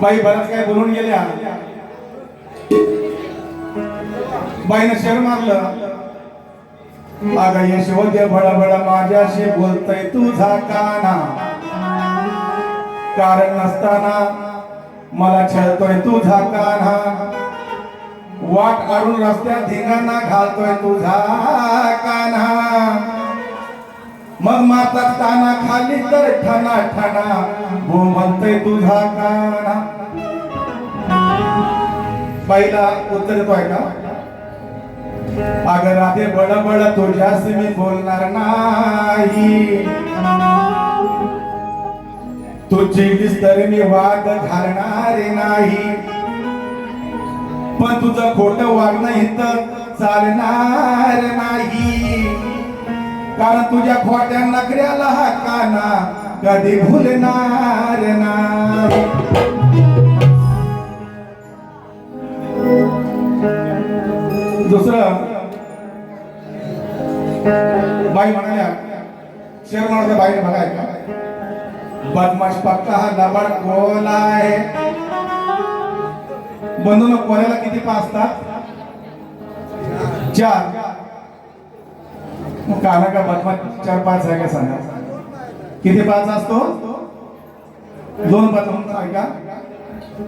बाई बराच काय बोलून गेल्या. बाईनं शेर मारलं. अगं यशवंत बळबळ माझ्याशी बोलतय तुझा काना. कारण नसताना मला छळतोय तुझा काना. वाट अरुण रस्त्यात धिंगांना घालतोय तुझा कान्हा मग माता ताना खाली तर ठणा ठना हो म्हणतोय तुझा काना. पहिला उत्तर देतोय का अगं राधे बड तुझ्यास मी बोलणार नाही. तुझी तर मी वाद घालणार नाही. पण तुझं खोट वागणं इथं चालणार नाही. कारण तुझ्या खोट्या नकऱ्याला हा काना कधी भुलणार नाही दुसरं बाई म्हणाल्या शेर म्हणाल्या बाईने मला ऐका. बदमाश पक्का हा लबाड कोला आहे. बंधून कोल्याला किती पाचतात चार. मग काना का बदमाश चार पाच आहे का सांगा. किती पाच असतो? दोन पाच म्हणून ऐका.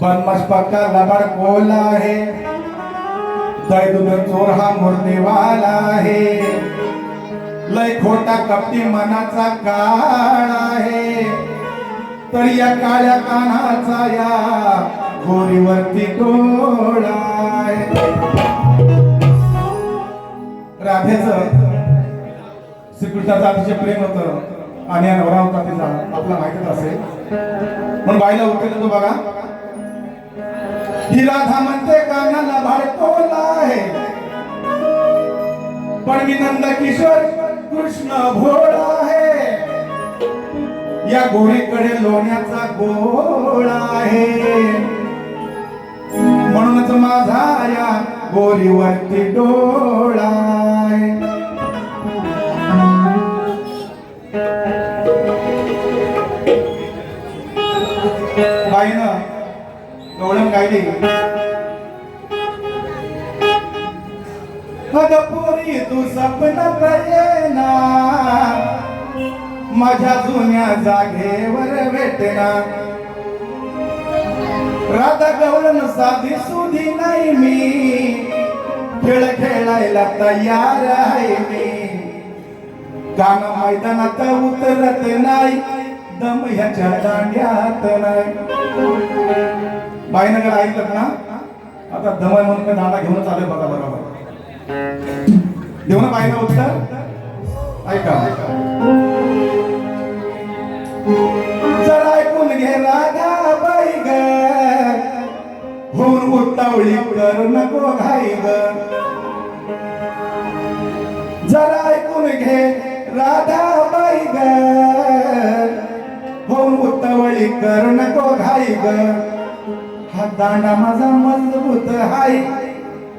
बदमाश पक्का लबाड कोला आहे. दैदुन चोर हा मुर्देवाला आहे. लय खोटा कपटी मनाचा काळ आहे. तर या काळ्या कानाचा या गोरीवरती डोळा आहे. राधेच श्रीकृष्णाचं अतिशय प्रेम होतं. आणि या नवरा होता तिचा. आपला माहितच असेल. पण बाईला उठेल तो बघा. ही राधा म्हणते कानाला भाडकोला आहे पण मी नंद किशोर कृष्ण भोळा आहे. या गोरीकडे लोण्याचा गोळा आहे. म्हणूनच माझा या गोरीवरती डोळा आहे. बाईनं गवळण गायली अग पोरी तू सपनात येना माझ्या जुन्या जागेवर भेटना. राधा गवळण साधी सुधी नाही मी. खेळ खेळायला तयार आहे मी. गाणं मैदानात उतरत नाही. दम ह्याच्या दांड्यात नाही. बाईनगर ऐकलं ना? आता दमय म्हणून मी दांडा घेऊन चालेल बघा बरोबर. देऊ ना बाईना उत्तर? ऐका. जरा ऐकून घे रागा बाई ग. होऊन उतावळी कर नको घाई ग. राधा बाई ग. हो मुतवळी कर नको घाई ग. हा दांडा माझा मजबूत हाय.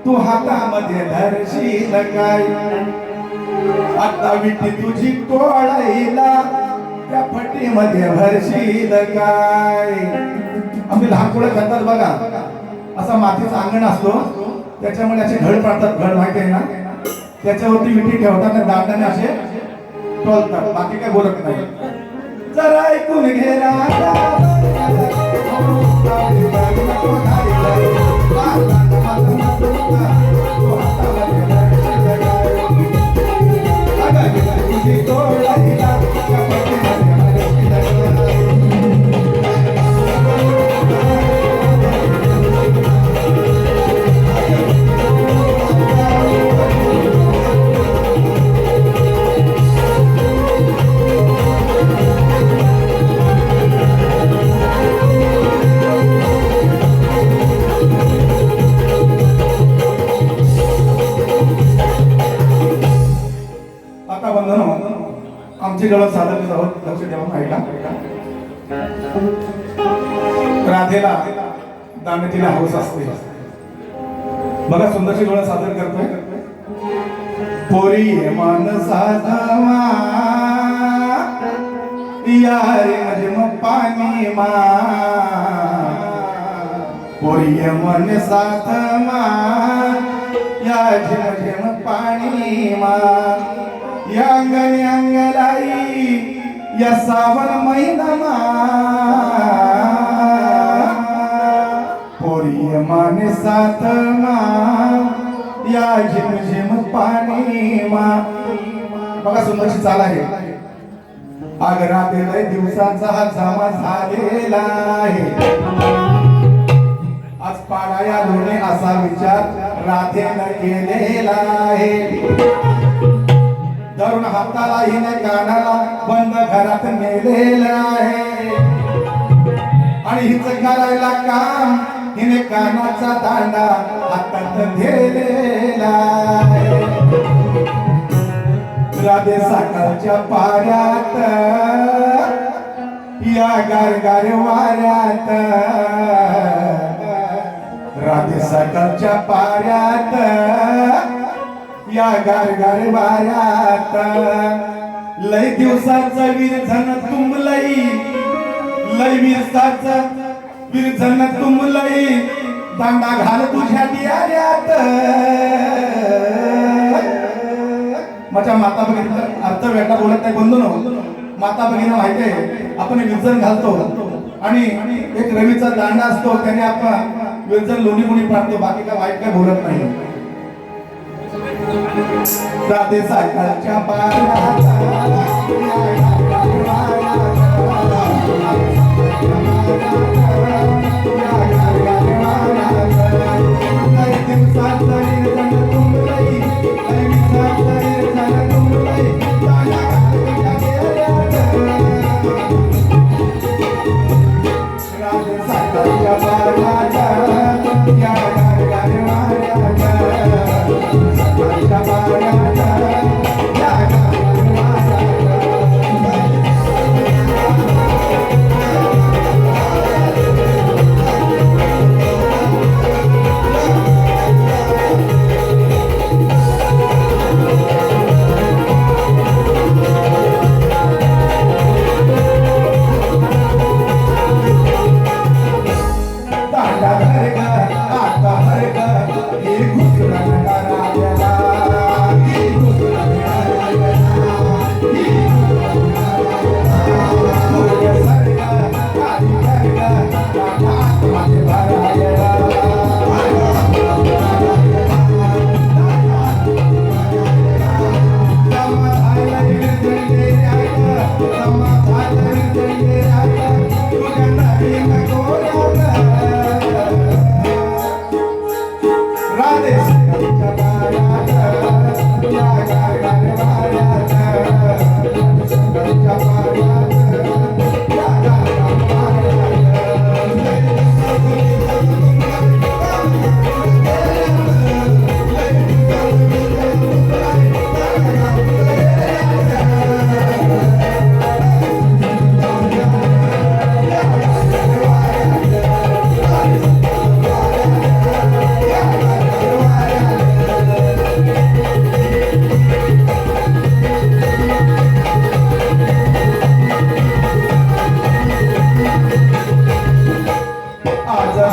तू हातामध्ये धरशील काय? आता विटी तुझी कोळाईला त्या फटीमध्ये भरशील काय? आम्ही लहान पोळं करतात बघा. असा मातीचा अंगण असतो. त्याच्यामुळे असे घड पडतात. घड माहिती आहे ना? त्याच्यावरती विटी ठेवतात दांडाने असे टोलतात बाकी काय बोलत नाही जरा ऐकून घे राजा आमची गळत साधन आहोत लक्ष ठेवा ऐका राधेला दांडतीला हौस असते. बघा सुंदरशी डोळा सादर करतोय. पोरी मन साधवा यारे मजम पाणी मा. पोरी मन साधमा या झिम झिम पाणी मा. या अंगणी अंगण या सावन महिना पोरी मन साथ या झिम झिम पाणी मा बघा सुंदरशी चाल आहे. आग्रातील दिवसाचा हा जमा झालेला आहे. आज पाडाया लोणे असा विचार राधेनं केलेला आहे. धरून हाताला हिने कानाला बंद घरात नेलेलं आहे. आणि हिच करायला काम हिने कानाचा दांडा हातात घेलेला राधे सकाळच्या पाऱ्यात या गारगार वाऱ्यात. राधे सकाळच्या पाऱ्यात या गारगार वाऱ्यात. लय दिवसाचा विरझन तुंबलई. लय दिवसाचा विरझन तुंबलई. दांडा घाल तुझ्या दियाऱ्यात. माझ्या माता भगिनी अर्थ बेटा बोलत नाही बंधू न. माता भगिनी माहिती आहे आपण विरजन घालतो. आणि एक रवीचा दांडा असतो त्याने आपण विरजन लोणी कोणी पाडतो बाकी काय वाईट काय बोलत नाही. राधे सायकलच्या दांडा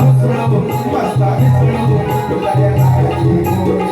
tá mostrando, mas tá riscando. Eu daria nada de